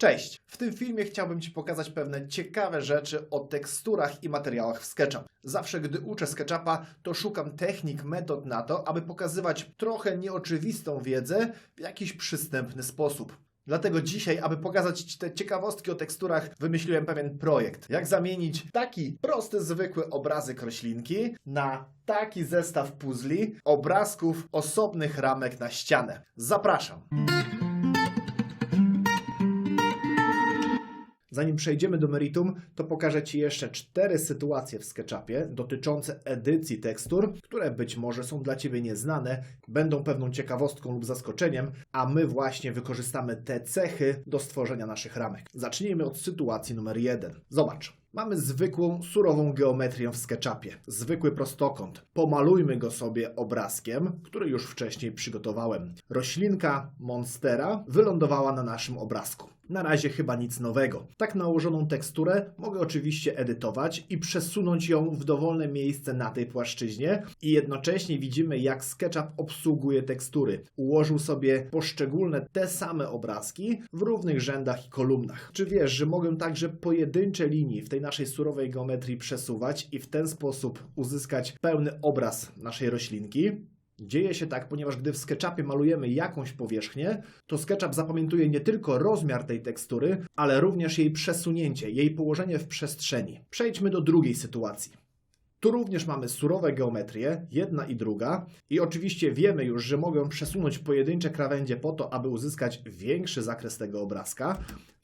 Cześć! W tym filmie chciałbym Ci pokazać pewne ciekawe rzeczy o teksturach i materiałach w SketchUp. Zawsze, gdy uczę SketchUpa, to szukam technik, metod na to, aby pokazywać trochę nieoczywistą wiedzę w jakiś przystępny sposób. Dlatego dzisiaj, aby pokazać Ci te ciekawostki o teksturach, wymyśliłem pewien projekt. Jak zamienić taki prosty, zwykły obrazek roślinki na taki zestaw puzli, obrazków osobnych ramek na ścianę. Zapraszam! Zanim przejdziemy do meritum, to pokażę Ci jeszcze cztery sytuacje w SketchUpie dotyczące edycji tekstur, które być może są dla Ciebie nieznane, będą pewną ciekawostką lub zaskoczeniem, a my właśnie wykorzystamy te cechy do stworzenia naszych ramek. Zacznijmy od sytuacji numer jeden. Zobacz. Mamy zwykłą, surową geometrię w SketchUpie. Zwykły prostokąt. Pomalujmy go sobie obrazkiem, który już wcześniej przygotowałem. Roślinka Monstera wylądowała na naszym obrazku. Na razie chyba nic nowego. Tak nałożoną teksturę mogę oczywiście edytować i przesunąć ją w dowolne miejsce na tej płaszczyźnie i jednocześnie widzimy jak SketchUp obsługuje tekstury. Ułożył sobie poszczególne te same obrazki w równych rzędach i kolumnach. Czy wiesz, że mogę także pojedyncze linii w tej naszej surowej geometrii przesuwać i w ten sposób uzyskać pełny obraz naszej roślinki? Dzieje się tak, ponieważ gdy w SketchUpie malujemy jakąś powierzchnię, to SketchUp zapamiętuje nie tylko rozmiar tej tekstury, ale również jej przesunięcie, jej położenie w przestrzeni. Przejdźmy do drugiej sytuacji. Tu również mamy surowe geometrie, jedna i druga, i oczywiście wiemy już, że mogę przesunąć pojedyncze krawędzie po to, aby uzyskać większy zakres tego obrazka,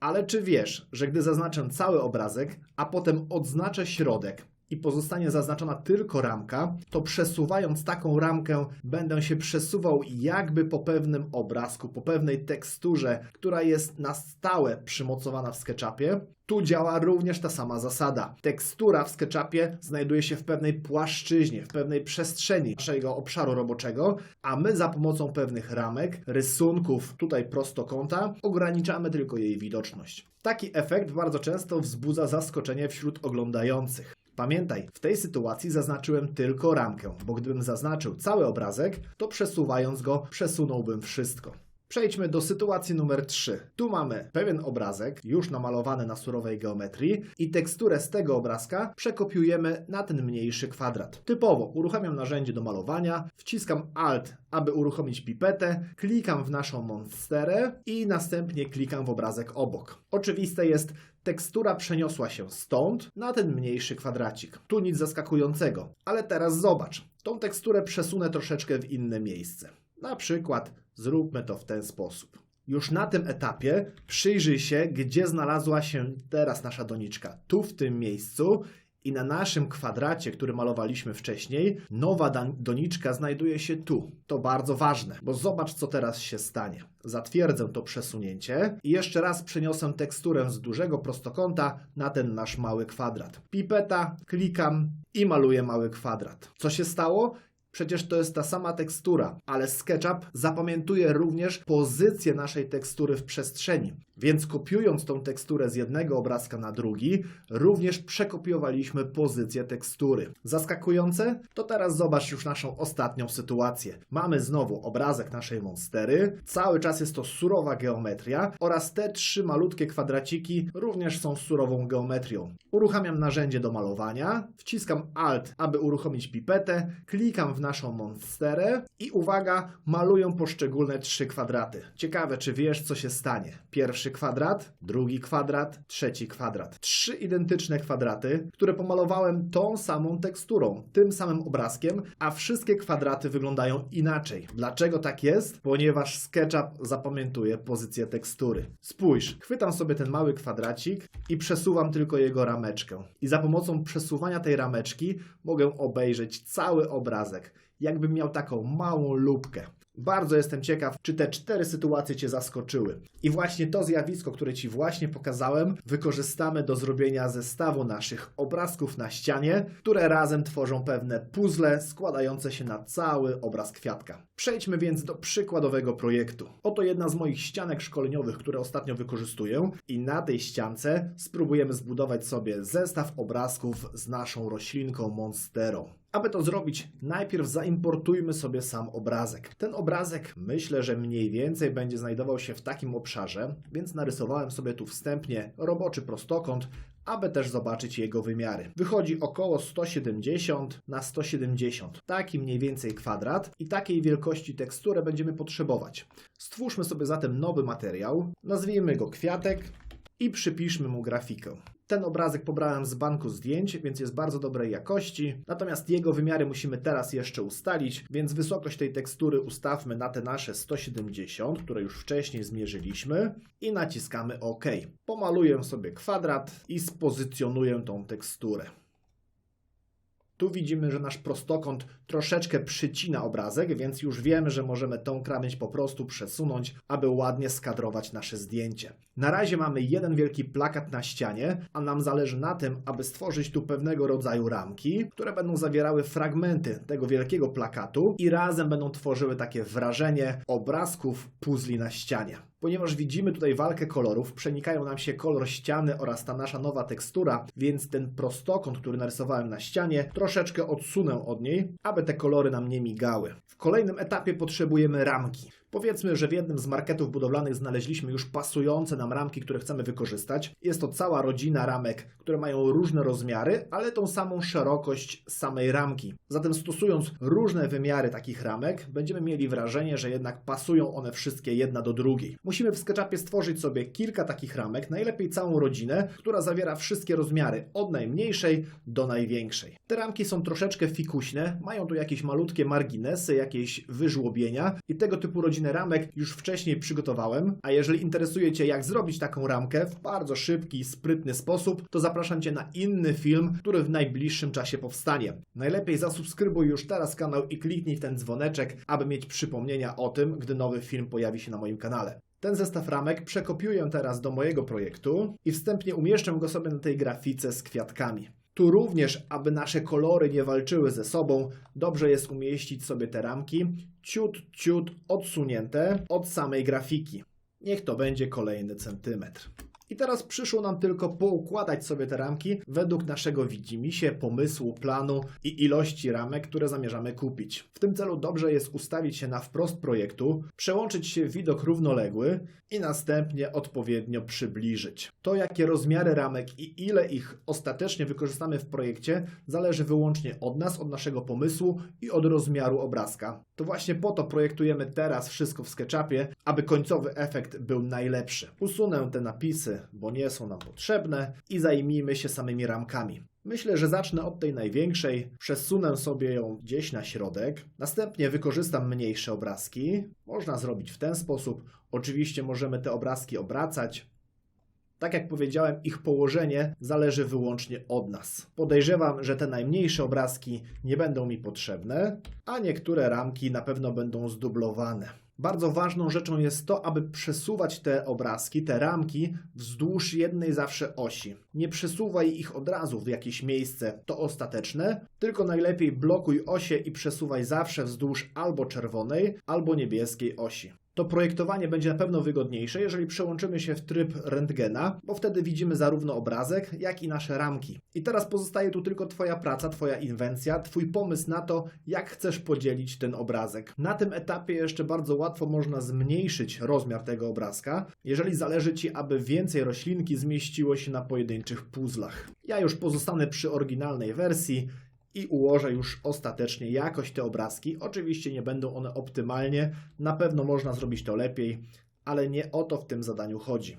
ale czy wiesz, że gdy zaznaczę cały obrazek, a potem odznaczę środek, i pozostanie zaznaczona tylko ramka, to przesuwając taką ramkę, będę się przesuwał jakby po pewnym obrazku, po pewnej teksturze, która jest na stałe przymocowana w SketchUpie. Tu działa również ta sama zasada. Tekstura w SketchUpie znajduje się w pewnej płaszczyźnie, w pewnej przestrzeni naszego obszaru roboczego, a my za pomocą pewnych ramek, rysunków, tutaj prostokąta, ograniczamy tylko jej widoczność. Taki efekt bardzo często wzbudza zaskoczenie wśród oglądających. Pamiętaj, w tej sytuacji zaznaczyłem tylko ramkę, bo gdybym zaznaczył cały obrazek, to przesuwając go, przesunąłbym wszystko. Przejdźmy do sytuacji numer 3. Tu mamy pewien obrazek, już namalowany na surowej geometrii i teksturę z tego obrazka przekopiujemy na ten mniejszy kwadrat. Typowo uruchamiam narzędzie do malowania, wciskam Alt, aby uruchomić pipetę, klikam w naszą monsterę i następnie klikam w obrazek obok. Oczywiste jest, tekstura przeniosła się stąd na ten mniejszy kwadracik. Tu nic zaskakującego, ale teraz zobacz. Tą teksturę przesunę troszeczkę w inne miejsce. Na przykład zróbmy to w ten sposób. Już na tym etapie przyjrzyj się, gdzie znalazła się teraz nasza doniczka. Tu w tym miejscu i na naszym kwadracie, który malowaliśmy wcześniej, nowa doniczka znajduje się tu. To bardzo ważne, bo zobacz, co teraz się stanie. Zatwierdzę to przesunięcie i jeszcze raz przeniosę teksturę z dużego prostokąta na ten nasz mały kwadrat. Pipeta, klikam i maluję mały kwadrat. Co się stało? Przecież to jest ta sama tekstura, ale SketchUp zapamiętuje również pozycję naszej tekstury w przestrzeni. Więc kopiując tą teksturę z jednego obrazka na drugi, również przekopiowaliśmy pozycję tekstury. Zaskakujące? To teraz zobacz już naszą ostatnią sytuację. Mamy znowu obrazek naszej monstery, cały czas jest to surowa geometria oraz te trzy malutkie kwadraciki również są surową geometrią. Uruchamiam narzędzie do malowania, wciskam Alt, aby uruchomić pipetę, klikam w naszą monsterę i uwaga, maluję poszczególne trzy kwadraty. Ciekawe, czy wiesz, co się stanie. Pierwszy kwadrat, drugi kwadrat, trzeci kwadrat. Trzy identyczne kwadraty, które pomalowałem tą samą teksturą, tym samym obrazkiem, a wszystkie kwadraty wyglądają inaczej. Dlaczego tak jest? Ponieważ SketchUp zapamiętuje pozycję tekstury. Spójrz, chwytam sobie ten mały kwadracik i przesuwam tylko jego rameczkę. I za pomocą przesuwania tej rameczki mogę obejrzeć cały obrazek, jakbym miał taką małą lupkę. Bardzo jestem ciekaw, czy te cztery sytuacje Cię zaskoczyły. I właśnie to zjawisko, które Ci właśnie pokazałem, wykorzystamy do zrobienia zestawu naszych obrazków na ścianie, które razem tworzą pewne puzzle składające się na cały obraz kwiatka. Przejdźmy więc do przykładowego projektu. Oto jedna z moich ścianek szkoleniowych, które ostatnio wykorzystuję i na tej ściance spróbujemy zbudować sobie zestaw obrazków z naszą roślinką monsterą. Aby to zrobić, najpierw zaimportujmy sobie sam obrazek. Ten obrazek myślę, że mniej więcej będzie znajdował się w takim obszarze, więc narysowałem sobie tu wstępnie roboczy prostokąt, aby też zobaczyć jego wymiary. Wychodzi około 170 na 170. Taki mniej więcej kwadrat i takiej wielkości teksturę będziemy potrzebować. Stwórzmy sobie zatem nowy materiał, nazwijmy go kwiatek i przypiszmy mu grafikę. Ten obrazek pobrałem z banku zdjęć, więc jest bardzo dobrej jakości. Natomiast jego wymiary musimy teraz jeszcze ustalić, więc wysokość tej tekstury ustawmy na te nasze 170, które już wcześniej zmierzyliśmy i naciskamy OK. Pomaluję sobie kwadrat i spozycjonuję tą teksturę. Tu widzimy, że nasz prostokąt troszeczkę przycina obrazek, więc już wiemy, że możemy tą krawędź po prostu przesunąć, aby ładnie skadrować nasze zdjęcie. Na razie mamy jeden wielki plakat na ścianie, a nam zależy na tym, aby stworzyć tu pewnego rodzaju ramki, które będą zawierały fragmenty tego wielkiego plakatu i razem będą tworzyły takie wrażenie obrazków puzli na ścianie. Ponieważ widzimy tutaj walkę kolorów, przenikają nam się kolor ściany oraz ta nasza nowa tekstura, więc ten prostokąt, który narysowałem na ścianie, troszeczkę odsunę od niej, aby te kolory nam nie migały. W kolejnym etapie potrzebujemy ramki. Powiedzmy, że w jednym z marketów budowlanych znaleźliśmy już pasujące nam ramki, które chcemy wykorzystać. Jest to cała rodzina ramek, które mają różne rozmiary, ale tą samą szerokość samej ramki. Zatem stosując różne wymiary takich ramek, będziemy mieli wrażenie, że jednak pasują one wszystkie jedna do drugiej. Musimy w SketchUpie stworzyć sobie kilka takich ramek, najlepiej całą rodzinę, która zawiera wszystkie rozmiary, od najmniejszej do największej. Te ramki są troszeczkę fikuśne, mają tu jakieś malutkie marginesy, jakieś wyżłobienia i tego typu rodzinę ramek już wcześniej przygotowałem, a jeżeli interesuje Cię jak zrobić taką ramkę w bardzo szybki, sprytny sposób, to zapraszam Cię na inny film, który w najbliższym czasie powstanie. Najlepiej zasubskrybuj już teraz kanał i kliknij w ten dzwoneczek, aby mieć przypomnienia o tym, gdy nowy film pojawi się na moim kanale. Ten zestaw ramek przekopiuję teraz do mojego projektu i wstępnie umieszczę go sobie na tej grafice z kwiatkami. Tu również, aby nasze kolory nie walczyły ze sobą, dobrze jest umieścić sobie te ramki ciut, ciut odsunięte od samej grafiki. Niech to będzie kolejny centymetr. I teraz przyszło nam tylko poukładać sobie te ramki według naszego widzimisię, pomysłu, planu i ilości ramek, które zamierzamy kupić. W tym celu dobrze jest ustawić się na wprost projektu, przełączyć się w widok równoległy i następnie odpowiednio przybliżyć. To, jakie rozmiary ramek i ile ich ostatecznie wykorzystamy w projekcie, zależy wyłącznie od nas, od naszego pomysłu i od rozmiaru obrazka. To właśnie po to projektujemy teraz wszystko w SketchUpie, aby końcowy efekt był najlepszy. Usunę te napisy, bo nie są nam potrzebne i zajmijmy się samymi ramkami. Myślę, że zacznę od tej największej, przesunę sobie ją gdzieś na środek, następnie wykorzystam mniejsze obrazki. Można zrobić w ten sposób. Oczywiście możemy te obrazki obracać, tak jak powiedziałem, ich położenie zależy wyłącznie od nas. Podejrzewam, że te najmniejsze obrazki nie będą mi potrzebne, a niektóre ramki na pewno będą zdublowane. Bardzo ważną rzeczą jest to, aby przesuwać te obrazki, te ramki wzdłuż jednej zawsze osi. Nie przesuwaj ich od razu w jakieś miejsce, to ostateczne, tylko najlepiej blokuj osie i przesuwaj zawsze wzdłuż albo czerwonej, albo niebieskiej osi to projektowanie będzie na pewno wygodniejsze, jeżeli przełączymy się w tryb rentgena, bo wtedy widzimy zarówno obrazek, jak i nasze ramki. I teraz pozostaje tu tylko Twoja praca, Twoja inwencja, Twój pomysł na to, jak chcesz podzielić ten obrazek. Na tym etapie jeszcze bardzo łatwo można zmniejszyć rozmiar tego obrazka, jeżeli zależy Ci, aby więcej roślinki zmieściło się na pojedynczych puzzlach. Ja już pozostanę przy oryginalnej wersji i ułożę już ostatecznie jakoś te obrazki. Oczywiście nie będą one optymalnie, na pewno można zrobić to lepiej, ale nie o to w tym zadaniu chodzi.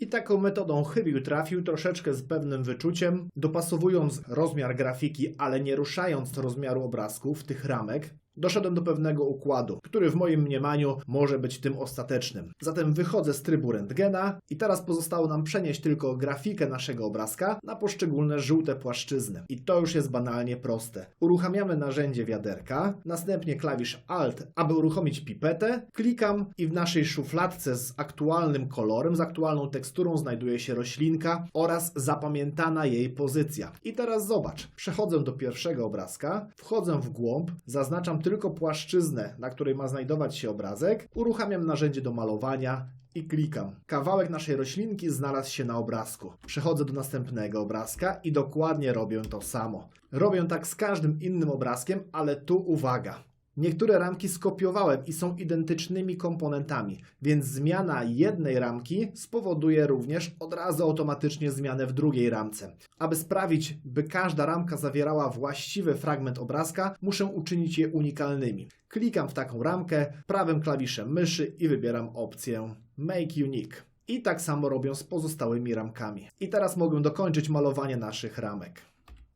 I taką metodą chybił trafił, troszeczkę z pewnym wyczuciem, dopasowując rozmiar grafiki, ale nie ruszając rozmiaru obrazków, tych ramek, Doszedłem do pewnego układu, który w moim mniemaniu może być tym ostatecznym. Zatem wychodzę z trybu rentgena i teraz pozostało nam przenieść tylko grafikę naszego obrazka na poszczególne żółte płaszczyzny. I to już jest banalnie proste. Uruchamiamy narzędzie wiaderka, następnie klawisz Alt, aby uruchomić pipetę, klikam i w naszej szufladce z aktualnym kolorem, z aktualną teksturą znajduje się roślinka oraz zapamiętana jej pozycja. I teraz zobacz, przechodzę do pierwszego obrazka, wchodzę w głąb, zaznaczam tylko płaszczyznę, na której ma znajdować się obrazek, uruchamiam narzędzie do malowania i klikam. Kawałek naszej roślinki znalazł się na obrazku. Przechodzę do następnego obrazka i dokładnie robię to samo. Robię tak z każdym innym obrazkiem, ale tu uwaga. Niektóre ramki skopiowałem i są identycznymi komponentami, więc zmiana jednej ramki spowoduje również od razu automatycznie zmianę w drugiej ramce. Aby sprawić, by każda ramka zawierała właściwy fragment obrazka, muszę uczynić je unikalnymi. Klikam w taką ramkę prawym klawiszem myszy i wybieram opcję Make Unique. I tak samo robię z pozostałymi ramkami. I teraz mogę dokończyć malowanie naszych ramek.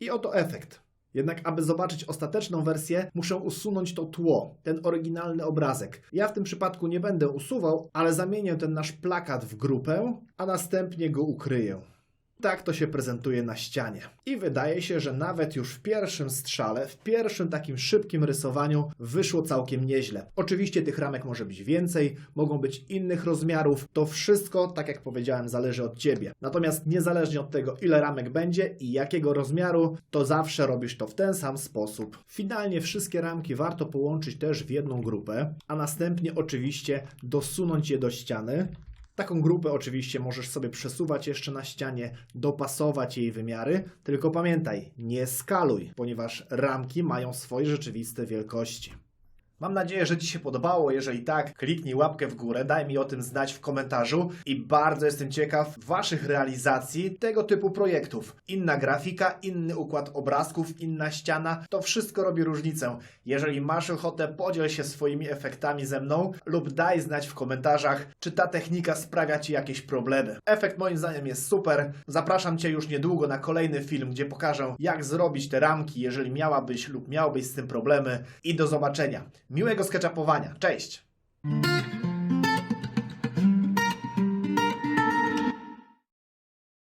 I oto efekt. Jednak, aby zobaczyć ostateczną wersję, muszę usunąć to tło, ten oryginalny obrazek. Ja w tym przypadku nie będę usuwał, ale zamienię ten nasz plakat w grupę, a następnie go ukryję. Tak to się prezentuje na ścianie. I wydaje się, że nawet już w pierwszym strzale, w pierwszym takim szybkim rysowaniu wyszło całkiem nieźle. Oczywiście tych ramek może być więcej, mogą być innych rozmiarów. To wszystko, tak jak powiedziałem, zależy od ciebie. Natomiast niezależnie od tego, ile ramek będzie i jakiego rozmiaru, to zawsze robisz to w ten sam sposób. Finalnie wszystkie ramki warto połączyć też w jedną grupę, a następnie oczywiście dosunąć je do ściany. Taką grupę oczywiście możesz sobie przesuwać jeszcze na ścianie, dopasować jej wymiary, tylko pamiętaj, nie skaluj, ponieważ ramki mają swoje rzeczywiste wielkości. Mam nadzieję, że Ci się podobało. Jeżeli tak, kliknij łapkę w górę, daj mi o tym znać w komentarzu i bardzo jestem ciekaw Waszych realizacji tego typu projektów. Inna grafika, inny układ obrazków, inna ściana, to wszystko robi różnicę. Jeżeli masz ochotę, podziel się swoimi efektami ze mną lub daj znać w komentarzach, czy ta technika sprawia Ci jakieś problemy. Efekt moim zdaniem jest super. Zapraszam Cię już niedługo na kolejny film, gdzie pokażę, jak zrobić te ramki, jeżeli miałabyś lub miałbyś z tym problemy. I do zobaczenia. Miłego sketchupowania. Cześć!